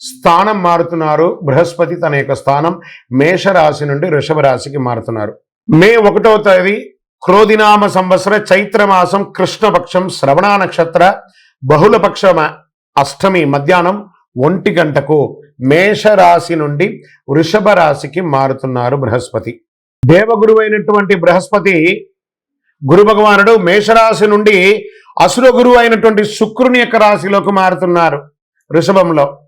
స్థానం మారుతున్నారు. బృహస్పతి తన యొక్క స్థానం మేషరాశి నుండి వృషభ రాశికి మారుతున్నారు. మే ఒకటవ తేదీ క్రోధినామ సంవత్సర చైత్రమాసం కృష్ణపక్షం శ్రవణ నక్షత్ర బహుళపక్ష అష్టమి మధ్యాహ్నం ఒంటి గంటకు మేషరాశి నుండి వృషభ రాశికి మారుతున్నారు బృహస్పతి. దేవగురువైనటువంటి అయినటువంటి బృహస్పతి గురు భగవానుడు మేషరాశి నుండి అసుర గురువు అయినటువంటి శుక్రుని యొక్క రాశిలోకి మారుతున్నారు వృషభంలో.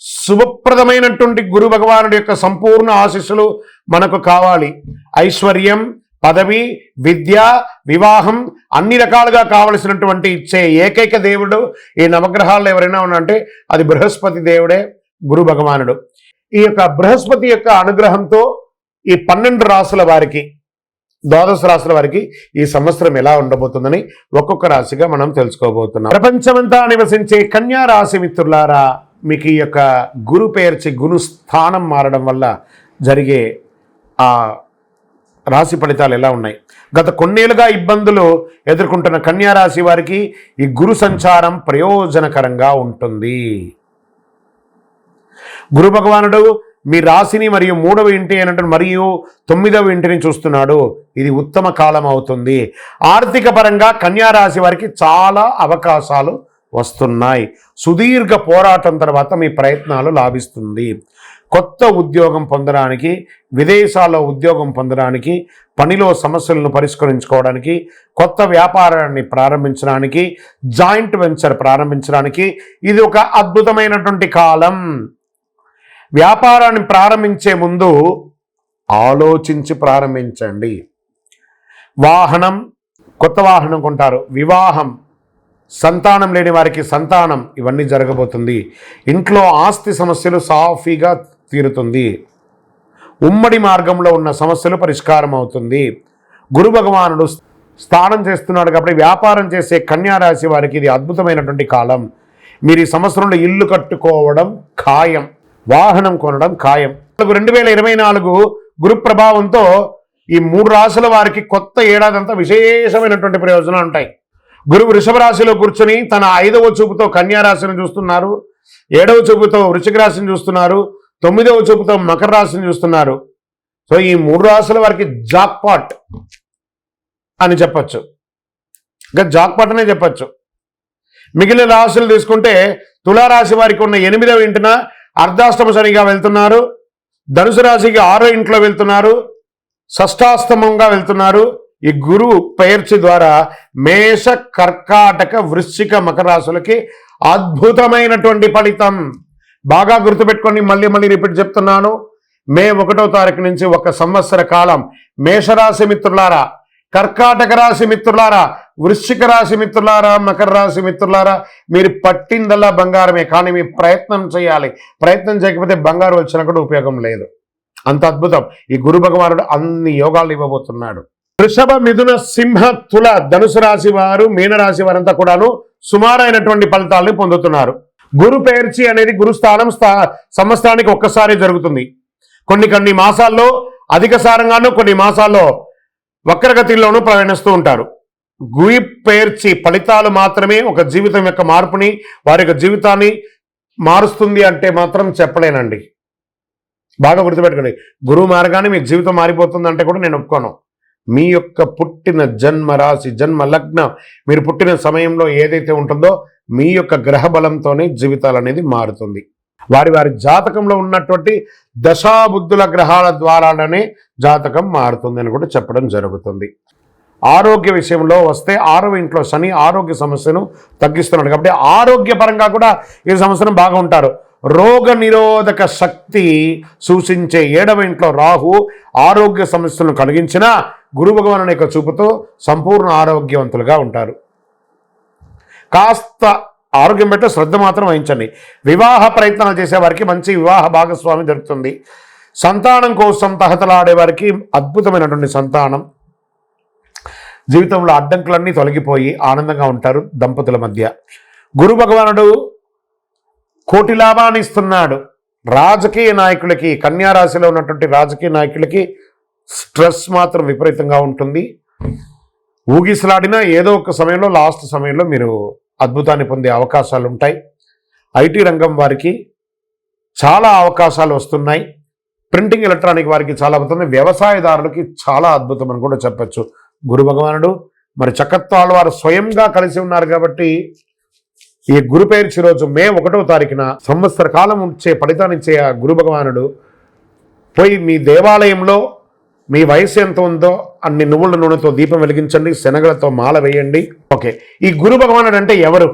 శుభప్రదమైనటువంటి గురు భగవానుడి యొక్క సంపూర్ణ ఆశీస్సులు మనకు కావాలి. ఐశ్వర్యం పదవి విద్య వివాహం అన్ని రకాలుగా కావలసినటువంటి ఇచ్చే ఏకైక దేవుడు ఈ నవగ్రహాల్లో ఎవరైనా ఉన్నారంటే అది బృహస్పతి దేవుడే గురు భగవానుడు. ఈ యొక్క బృహస్పతి యొక్క అనుగ్రహంతో ఈ పన్నెండు రాసుల వారికి ద్వాదశ రాశుల వారికి ఈ సంవత్సరం ఎలా ఉండబోతుందని ఒక్కొక్క రాశిగా మనం తెలుసుకోబోతున్నాం. ప్రపంచమంతా నివసించే కన్యా రాశి మిత్రులారా మీకు ఈ యొక్క గురు పేర్చి గురు స్థానం మారడం వల్ల జరిగే ఆ రాశి ఫలితాలు ఎలా ఉన్నాయి? గత కొన్నేళ్ళుగా ఇబ్బందులు ఎదుర్కొంటున్న కన్యారాశి వారికి ఈ గురు సంచారం ప్రయోజనకరంగా ఉంటుంది. గురు భగవానుడు మీ రాశిని మరియు మూడవ ఇంటి అయినట్టు మరియు తొమ్మిదవ ఇంటిని చూస్తున్నాడు. ఇది ఉత్తమ కాలం అవుతుంది. ఆర్థిక పరంగా కన్యా రాశి వారికి చాలా అవకాశాలు వస్తున్నాయి. సుదీర్ఘ పోరాటం తర్వాత మీ ప్రయత్నాలు లాభిస్తుంది. కొత్త ఉద్యోగం పొందడానికి విదేశాల్లో ఉద్యోగం పొందడానికి పనిలో సమస్యలను పరిష్కరించుకోవడానికి కొత్త వ్యాపారాన్ని ప్రారంభించడానికి జాయింట్ వెంచర్ ప్రారంభించడానికి ఇది ఒక అద్భుతమైనటువంటి కాలం. వ్యాపారాన్ని ప్రారంభించే ముందు ఆలోచించి ప్రారంభించండి. వాహనం కొత్త వాహనం కొంటారు. వివాహం సంతానం లేని వారికి సంతానం ఇవన్నీ జరగబోతుంది. ఇంట్లో ఆస్తి సమస్యలు సాఫీగా తీరుతుంది. ఉమ్మడి మార్గంలో ఉన్న సమస్యలు పరిష్కారం అవుతుంది. గురు భగవానుడు స్నానం చేస్తున్నాడు కాబట్టి వ్యాపారం చేసే కన్యారాశి వారికి ఇది అద్భుతమైనటువంటి కాలం. మీరు ఈ సంవత్సరంలో ఇల్లు కట్టుకోవడం ఖాయం. వాహనం కొనడం ఖాయం. రెండు వేల ఇరవై నాలుగు గురు ప్రభావంతో ఈ మూడు రాశుల వారికి కొత్త ఏడాదంతా విశేషమైనటువంటి ప్రయోజనాలు ఉంటాయి. గురువు వృషభ రాశిలో కూర్చొని తన ఐదవ చూపుతో కన్యా రాశిని చూస్తున్నారు. ఏడవ చూపుతో వృషిక రాశిని చూస్తున్నారు. తొమ్మిదవ చూపుతో మకర రాశిని చూస్తున్నారు. సో ఈ మూడు రాశుల వారికి జాక్పాట్ అని చెప్పచ్చు. ఇంకా జాక్పాట్ అనే చెప్పచ్చు. మిగిలిన రాశులు తీసుకుంటే తులారాశి వారికి ఉన్న ఎనిమిదవ ఇంటిన అర్ధాష్టమ శనిగా వెళ్తున్నారు. ధనుసు రాశికి ఆరో ఇంట్లో వెళ్తున్నారు. షష్టాస్తమంగా వెళ్తున్నారు. ఈ గురు పేర్చి ద్వారా మేష కర్కాటక వృశ్చిక మకరాశులకి అద్భుతమైనటువంటి ఫలితం. బాగా గుర్తుపెట్టుకొని మళ్ళీ మళ్ళీ రిపీట్ చెప్తున్నాను. మే ఒకటో తారీఖు నుంచి ఒక సంవత్సర కాలం మేషరాశి మిత్రులారా కర్కాటక రాశి మిత్రులారా వృశ్చిక రాశి మిత్రులారా మకర రాశి మిత్రులారా మీరు పట్టిందల్లా బంగారమే కానీ మీ ప్రయత్నం చేయాలి. ప్రయత్నం చేయకపోతే బంగారు వచ్చినా కూడా ఉపయోగం లేదు. అంత అద్భుతం. ఈ గురు భగవానుడు అన్ని యోగాలు ఇవ్వబోతున్నాడు. వృషభ మిథున సింహ తుల ధనుసు రాశి వారు మీనరాశి వారంతా కూడాను సుమారైనటువంటి ఫలితాలను పొందుతున్నారు. గురు పేర్చి అనేది గురుస్థానం స్థా సంవత్సరానికి ఒక్కసారి జరుగుతుంది. కొన్ని కొన్ని మాసాల్లో అధిక సారంగాను కొన్ని మాసాల్లో వక్రగతిలోనూ ప్రయాణిస్తూ ఉంటారు. గుయి పేర్చి ఫలితాలు మాత్రమే ఒక జీవితం యొక్క మార్పుని వారి యొక్క జీవితాన్ని మారుస్తుంది అంటే మాత్రం చెప్పలేనండి. బాగా గుర్తుపెట్టుకోండి. గురువు మార్గాన్ని మీ జీవితం మారిపోతుంది అంటే కూడా నేను ఒప్పుకోను. మీ యొక్క పుట్టిన జన్మ రాశి జన్మ లగ్నం మీరు పుట్టిన సమయంలో ఏదైతే ఉంటుందో మీ యొక్క గ్రహ బలంతోనే జీవితాలు అనేది మారుతుంది. వారి వారి జాతకంలో ఉన్నటువంటి దశాబుద్ధుల గ్రహాల ద్వారానే జాతకం మారుతుంది అని కూడా చెప్పడం జరుగుతుంది. ఆరోగ్య విషయంలో వస్తే ఆరవ ఇంట్లో శని ఆరోగ్య సమస్యను తగ్గిస్తున్నాడు. కాబట్టి ఆరోగ్యపరంగా కూడా ఈ సంవత్సరం బాగా ఉంటారు. రోగ నిరోధక శక్తి సూచించే ఏడవ ఇంట్లో రాహు ఆరోగ్య సమస్యలను కలిగించిన గురు భగవాను యొక్క చూపుతో సంపూర్ణ ఆరోగ్యవంతులుగా ఉంటారు. కాస్త ఆరోగ్యం పెట్టే శ్రద్ధ మాత్రం వహించండి. వివాహ ప్రయత్నాలు చేసేవారికి మంచి వివాహ భాగస్వామి దొరుకుతుంది. సంతానం కోసం తహతలాడే వారికి అద్భుతమైనటువంటి సంతానం. జీవితంలో అడ్డంకులన్నీ తొలగిపోయి ఆనందంగా ఉంటారు దంపతుల మధ్య. గురు భగవానుడు కోటి లాభాన్ని ఇస్తున్నాడు. రాజకీయ నాయకులకి కన్యా రాశిలో ఉన్నటువంటి రాజకీయ నాయకులకి స్ట్రెస్ మాత్రం విపరీతంగా ఉంటుంది. ఊగిసలాడినా ఏదో ఒక సమయంలో లాస్ట్ సమయంలో మీరు అద్భుతాన్ని పొందే అవకాశాలు ఉంటాయి ఐటీ రంగం వారికి చాలా అవకాశాలు వస్తున్నాయి. ప్రింటింగ్ ఎలక్ట్రానిక్ వారికి చాలా అవుతుంది వ్యవసాయదారులకి చాలా అద్భుతం అని కూడా చెప్పచ్చు. గురు భగవానుడు మరి చక్కత్వాల వారు స్వయంగా కలిసి ఉన్నారు కాబట్టి ఈ గురు పేర్చి రోజు మే ఒకటో తారీఖున సంవత్సర కాలం ఉంచే ఫలితానిచ్చే ఆ గురు భగవానుడు పోయి మీ దేవాలయంలో మీ వయసు ఎంత ఉందో అన్ని నువ్వుల నూనెతో దీపం వెలిగించండి శనగలతో మాల వేయండి. ఓకే. ఈ గురు భగవానుడు అంటే ఎవరు?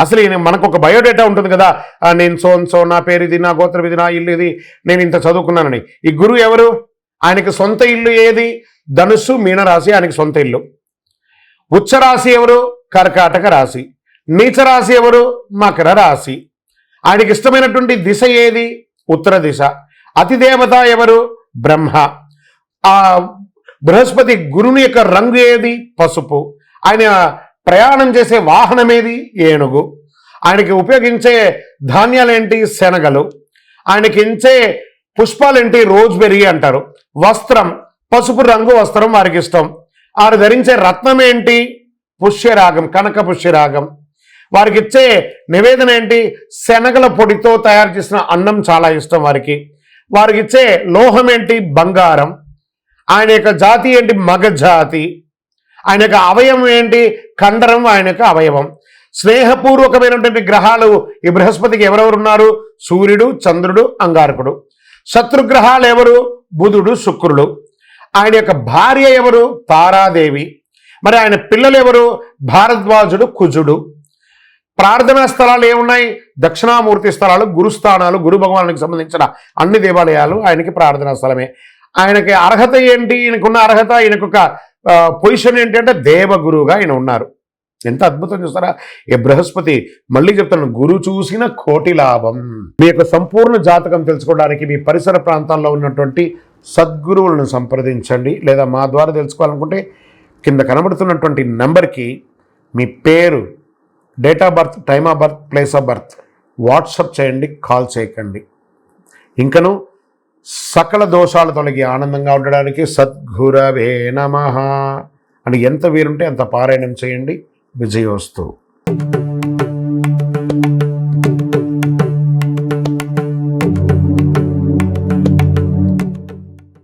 అసలు ఈయన మనకు ఒక బయోడేటా ఉంటుంది కదా. నేను సో సో నా పేరు ఇది నా గోత్రం ఇది నా ఇల్లు ఇది నేను ఇంత చదువుకున్నానని. ఈ గురువు ఎవరు? ఆయనకి సొంత ఇల్లు ఏది? ధనుస్సు మీనరాశి ఆయనకి సొంత ఇల్లు. ఉచ్చరాశి ఎవరు? కర్కాటక రాశి. నీచ రాశి ఎవరు? మకర రాశి. ఆయనకి ఇష్టమైనటువంటి దిశ ఏది? ఉత్తర దిశ. అతిదేవత ఎవరు? బ్రహ్మ. ఆ బృహస్పతి గురుని యొక్క రంగు ఏది? పసుపు. ఆయన ప్రయాణం చేసే వాహనం ఏది? ఏనుగు. ఆయనకి ఉపయోగించే ధాన్యాలేంటి? శనగలు. ఆయనకి ఇచ్చే పుష్పాలేంటి? రోజ్బెర్రీ అంటారు. వస్త్రం. పసుపు రంగు వస్త్రం వారికి ఇష్టం. వారు ధరించే రత్నం ఏంటి? పుష్యరాగం కనక పుష్యరాగం వారికి ఇచ్చే నివేదన ఏంటి? శనగల పొడితో తయారు చేసిన అన్నం చాలా ఇష్టం వారికి. వారికి ఇచ్చే లోహం ఏంటి? బంగారం. ఆయన యొక్క జాతి ఏంటి? మగ జాతి. ఆయన యొక్క అవయవం ఏంటి? కండరం ఆయన యొక్క అవయవం. స్నేహపూర్వకమైనటువంటి గ్రహాలు ఈ బృహస్పతికి ఎవరెవరు ఉన్నారు సూర్యుడు చంద్రుడు అంగారకుడు. శత్రుగ్రహాలు ఎవరు? బుధుడు శుక్రుడు. ఆయన యొక్క భార్య ఎవరు? తారాదేవి. మరి ఆయన పిల్లలు ఎవరు? భారద్వాజుడు కుజుడు. ప్రార్థనా స్థలాలు ఏమున్నాయి? దక్షిణామూర్తి స్థలాలు గురుస్థానాలు గురు భగవానికి సంబంధించిన అన్ని దేవాలయాలు ఆయనకి ప్రార్థనా స్థలమే. ఆయనకి అర్హత ఏంటి? ఈయనకున్న అర్హత ఈయనకొక పొజిషన్ ఏంటంటే దేవగురువుగా ఆయన ఉన్నారు. ఎంత అద్భుతం చూస్తారా? ఈ బృహస్పతి మళ్ళీ చెప్తాను గురు చూసిన కోటి లాభం. మీ యొక్క సంపూర్ణ జాతకం తెలుసుకోవడానికి మీ పరిసర ప్రాంతాల్లో ఉన్నటువంటి సద్గురువులను సంప్రదించండి. లేదా మా ద్వారా తెలుసుకోవాలనుకుంటే కింద కనబడుతున్నటువంటి నెంబర్కి మీ పేరు date of birth time of birth place of birth WhatsApp చేయండి కాల్ చేయకండి. ఇంకను సకల దోషాలు తొలగి ఆనందంగా ఉండడానికి సద్గురవే నమ. అని ఎంత వీలుంటే అంత పారాయణం చేయండి. విజయోస్తు.